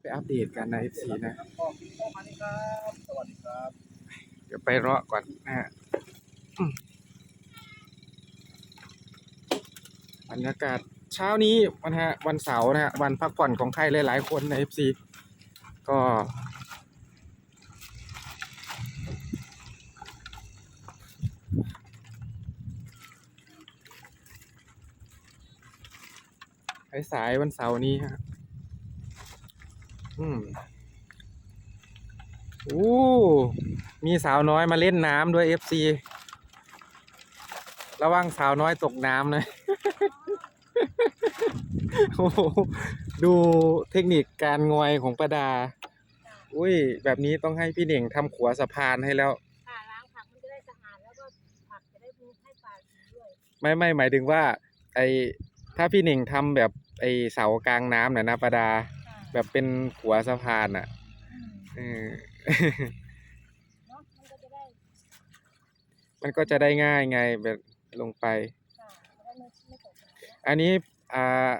ไปอัปเดตกันใน FC นะพ่อพ่อมานี่ครับสวัสดีครับเดี๋ยวไปเลาะก่อนนะฮะอืมบรรยากาศเช้านี้วันฮะวันเสาร์นะฮะวันพักผ่อนของใครหลาย ๆ คนใน FC ก็สายๆวันเสาร์นี้ฮะ อืมโอ้มีสาวน้อยมาเล่นน้ำด้วย FC ระวังสาวน้อยตกน้ำนะโอ้โหดูเทคนิคการงอยของประดา อุ้ย แบบนี้ต้องให้พี่เหน่งทำขัวสะพานให้แล้วค่ะล้างผักมันจะได้สะอาดแล้วก็ผักจะได้มีให้ปลากินด้วย ไม่ไม่หมายถึงว่า ไอถ้าพี่เหน่งทำแบบไอเสากลางน้ำน่ะนะประดาค่ะ แบบเป็นขัวสะพานอะอืมเออเนาะมันก็จะได้มันก็จะได้ง่ายไงแบบลงไป ค่ะจะได้ไม่ไม่ตกน้ำเนอะอันนี้อ่า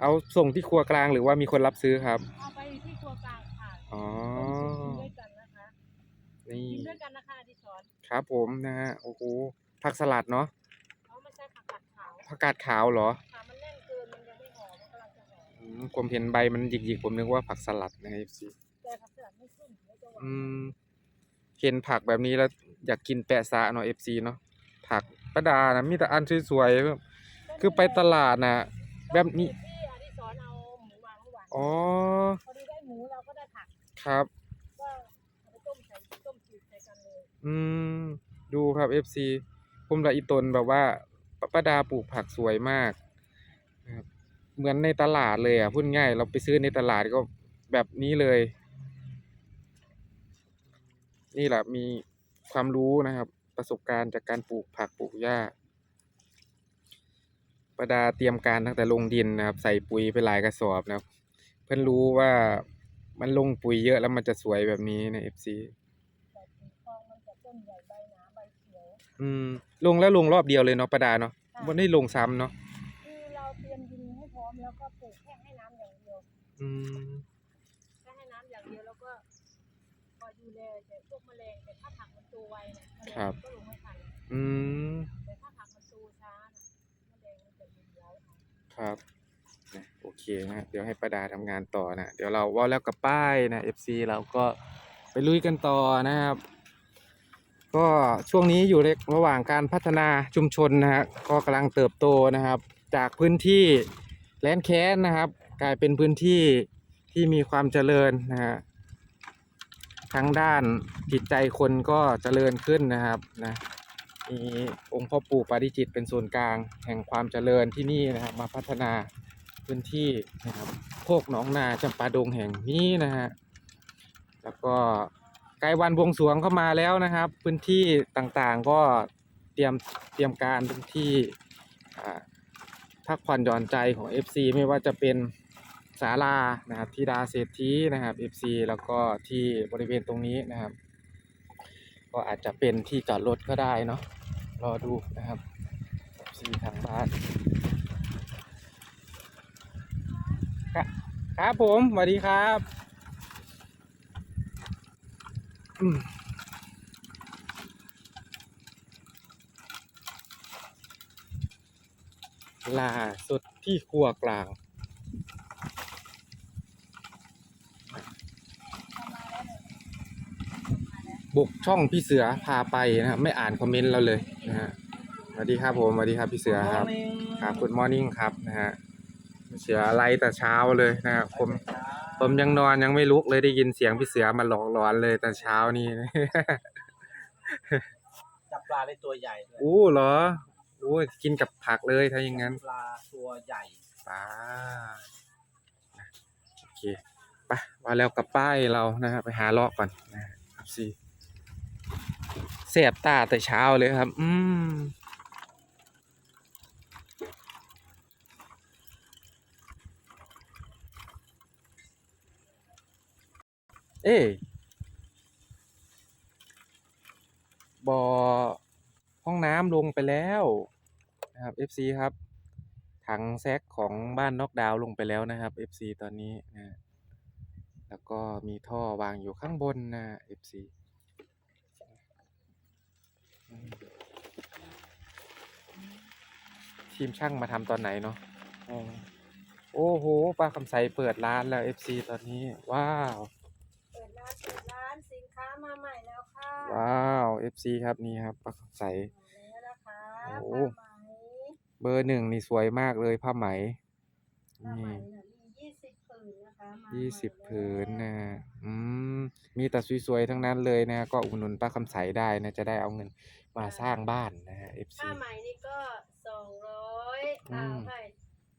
เอาส่งที่ครัวกลางหรือว่ามีคนรับซื้อครับ เอาไปที่ครัวกลางค่ะอ๋อ กินด้วยกันนะคะนี่กินด้วยกันนะคะอดิศรครับผมนะฮะโอ้โหผักสลัดเนาะเขาไม่ใช่ผักกาดขาวผักกาดขาวเหรอค่ะมันแน่นเกินมัน ผมเห็นใบมันหยิกๆ ผมนึกว่าผักสลัดนะครับสิแต่ผักสลัดไม่ขึ้นไม่จะหวานอืมเห็นผักแบบนี้แล้วอยากกินแปะซะเนาะ FC เนาะผักประดานะมีแต่อันสวยๆแบบคือไปตลาดนะแบบนี้ที่อดิศรเอาหมูวางเมื่อวานอ๋อพอดีได้หมูเราก็ได้ผักครับก็เอาไปต้มใส่ต้มจืดใส่กันเลยอืมดูครับ FC ผมละอีตนแบบว่าปป้าดาปลูกผักสวยมากนะครับ เหมือนในตลาดเลยอะพูดง่ายเราไปซื้อในตลาดก็แบบนี้เลย นี่แหละมีความรู้นะครับ ประสบการณ์จากการปลูกผักปลูกหญ้า ประดาเตรียมการตั้งแต่ลงดินนะครับ ใส่ปุ๋ยไปหลายกระสอบนะครับ เพื่อนรู้ว่ามันลงปุ๋ยเยอะแล้วมันจะสวยแบบนี้ใน FC แต่สีทองมันจะต้นใหญ่ใบหนาใบเขียวอืม ลงแล้วลงรอบเดียวเลยเนาะประดาเนาะค่ะวันนี้ลงซ้ำเนาะ อืมแค่ให้น้ำอย่างเดียวแล้วก็คอยดูแลแต่พวกแมลงแต่ถ้าผักมันโตไวเนี่ยแมลงมันก็ลงไม่ทันอืมแต่ถ้าผักมันโตช้าน่ะแมลงมันจะรุมเร้าเอาครับนะโอเคนะเดี๋ยวให้ประดาทำงานต่อนะ เดี๋ยวเราว่าแล้วกับป้ายนะ FC เราก็ไปลุยกันต่อนะครับ ก็ช่วงนี้อยู่ในระหว่างการพัฒนาชุมชนนะฮะก็กำลังเติบโตนะครับ จากพื้นที่แลนแค้นนะครับ กลายเป็นพื้นที่ที่มีความเจริญนะฮะทั้งด้านจิตใจคนก็เจริญขึ้นนะครับนะมีองค์พ่อปู่ปาริจิตเป็นศูนย์กลางแห่งความเจริญที่นี่นะครับมาพัฒนาพื้นที่นะครับโคกหนองนาจำปาดงแห่งนี้นะฮะแล้วก็ใกล้วันบวงสรวงเข้ามาแล้วนะครับ พื้นที่ต่างๆก็เตรียมเตรียมการพื้นที่พักผ่อนหย่อนใจของ FC ไม่ว่าจะเป็น ศาลานะครับทีดาเศรษฐีนะครับ FC แล้วก็ที่บริเวณตรงนี้นะครับ ก็อาจจะเป็นที่จอดรถก็ได้เนาะรอดูนะครับ FC ทางบ้านครับครับผมสวัสดีครับล่าสุดที่ครัวกลาง บุกช่องพี่เสือพาไปนะครับไม่อ่านคอมเมนต์เราเลยนะฮะสวัสดีครับผมสวัสดีครับพี่เสือครับ ครับคุณมอร์นิ่งครับนะฮะพี่เสือไล่แต่เช้าเลยนะครับผมผมยังนอนยังไม่ลุกเลยได้ยินเสียงพี่เสือมาหลอกหลอนเลยแต่เช้านี่ จับปลาได้ตัวใหญ่ด้วยอู้เหรออู้กินกับผักเลยถ้าอย่างนั้นปลาตัวใหญ่ป้าโอเคไปว่าแล้วกับป้ายเรานะฮะไปหาเลาะก่อนนะครับสิ เสียบตาแต่เช้าเลยครับ อืมเอ้บ่อห้องน้ำลงไปแล้วนะครับ FC ครับ ถังแซกของบ้านนอกดาวน์ลงไปแล้วนะครับ FC ตอนนี้นะฮะก็มีท่อวางอยู่ข้างบนนะ FC ทีมช่างมาทำตอนไหนเนาะอ๋อโอ้โหป้าคำใสเปิดร้านแล้ว FC ตอนนี้ ว้าว เปิดร้านเปิดร้านสินค้ามาใหม่แล้วค่ะว้าว FC ครับนี่ครับป้าคำใสมาแล้วนะคะโอ้ผ้าไหมเบอร์หนึ่งนี่สวยมากเลยผ้าไหมผ้าไหม ยี่สิบใหม่ผืนแล้วนะอืม มีแต่สวยๆ ทั้งนั้นเลยนะ ก็อุดหนุนป้าคำใสได้นะ จะได้เอาเงินมาสร้างบ้านนะฮะ FC ผ้าไหมนี่ก็สองร้อยอือ่ามใช่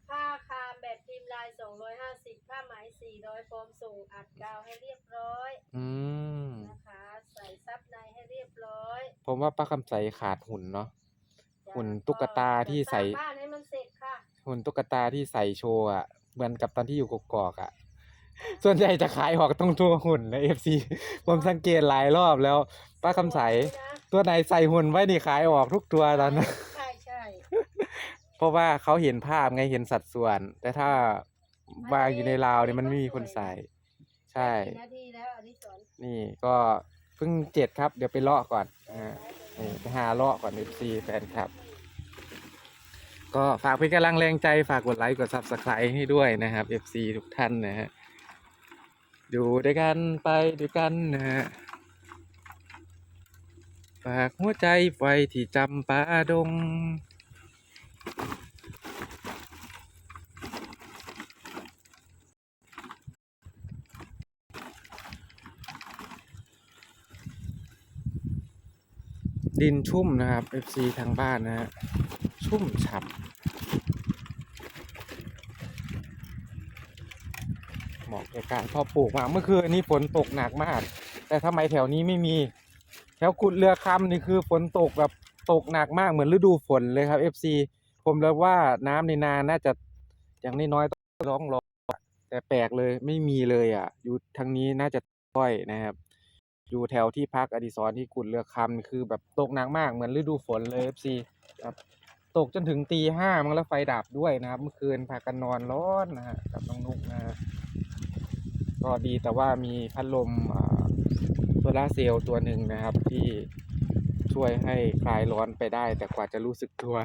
ผ้าคามแบบพิมพ์ลายสองร้อยห้าสิบผ้าไหมสี่ร้อยพร้อมส่งอัดกาวให้เรียบร้อยอืม นะคะ ใส่ซับในให้เรียบร้อยผมว่าป้าคำใสขาดหุ่นเนาะจ้ะหุ่นตุ๊กตาที่ใส่ จะร้างบ้านให้มันเสร็จค่ะหุ่นตุ๊กตาที่ใส่โชว์อะ เหมือนกับตอนที่อยู่กกอกอะ ส่วนใหญ่จะขายออกตรงตัวหุ่นนะ FC ผมสังเกตหลายรอบแล้ว ป้าคำใสตัวไหนใส่หุ่นไว้นี่ขายออกทุกตัวตอนนั้นใช่ใช่เพราะว่าเขาเห็นภาพไงเห็นสัดส่วน แต่ถ้าวางอยู่ในราวเนี่ยมันไม่มีคนใส่ ใช่กี่นาทีแล้วอดิศรนี่ก็เพิ่งเจ็ดครับ เดี๋ยวไปเลาะก่อนอ่านี่ไปหาเลาะก่อน FC แฟนครับ ก็ฝากเป็นกำลังแรงใจฝากกดไลค์กด Subscribe ให้ด้วยนะครับ FC ทุกท่านนะฮะ ดูด้วยกันไปด้วยกันนะฮะฝากหัวใจไฟที่จำปาดง ดินชุ่มนะครับ FC ทางบ้านนะฮะชุ่มฉ่ำ เหมาะกับการเพาะปลูกมากเมื่อคืนนี้ฝนตกหนักมาก แต่ทำไมแถวนี้ไม่มี แถวกุดเรือคำนี่คือฝนตกแบบตกหนักมากเหมือนฤดูฝนเลยครับ FC ผมเลยว่าน้ำในนาน่าจะอย่างน้อยๆต้องร้องรอแต่แปลกเลยไม่มีเลยอะ อยู่ทางนี้น่าจะต้อยนะครับ อยู่แถวที่พักอดิศรที่กุดเรือคำคือแบบตกหนักมากเหมือนฤดูฝนเลย FC ครับตกจนถึงตีห้ามันแล้วไฟดับด้วยนะครับ เมื่อคืนพากันนอนร้อนนะฮะกับน้องนุกนะฮะ ก็ดีแต่ว่ามีพัดลมโซลาเซลล์ตัวหนึ่งนะครับที่ช่วยให้คลายร้อนไปได้ แต่กว่าจะรู้สึกตัว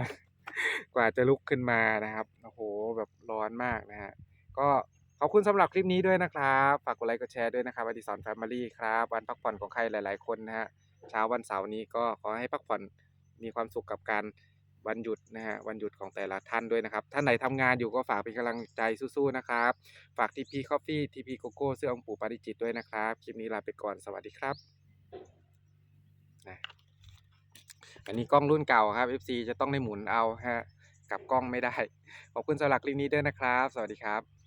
กว่าจะลุกขึ้นมานะครับโอ้โหแบบร้อนมากนะฮะก็ขอบคุณสำหรับคลิปนี้ด้วยนะครับ ฝากกดไลค์กดแชร์ด้วยนะครับอดิสรแฟมิลี่ครับวันพักผ่อนของใครหลาย ๆ คนนะฮะเช้าวันเสาร์นี้ก็ขอให้พักผ่อนมีความสุขกับการ วันหยุดนะฮะวันหยุดของแต่ละท่านด้วยนะครับ ท่านไหนทำงานอยู่ก็ฝากเป็นกำลังใจสู้ๆนะครับ ฝากทีพีคอฟฟี่ทีพีโกโก้เสื้อองค์ปู่ปาริจิตด้วยนะครับ คลิปนี้ลาไปก่อนสวัสดีครับ อันนี้กล้องรุ่นเก่าครับ FC จะต้องได้หมุนเอาฮะ กลับกล้องไม่ได้ ขอบคุณสำหรับคลิปนี้ด้วยนะครับ สวัสดีครับ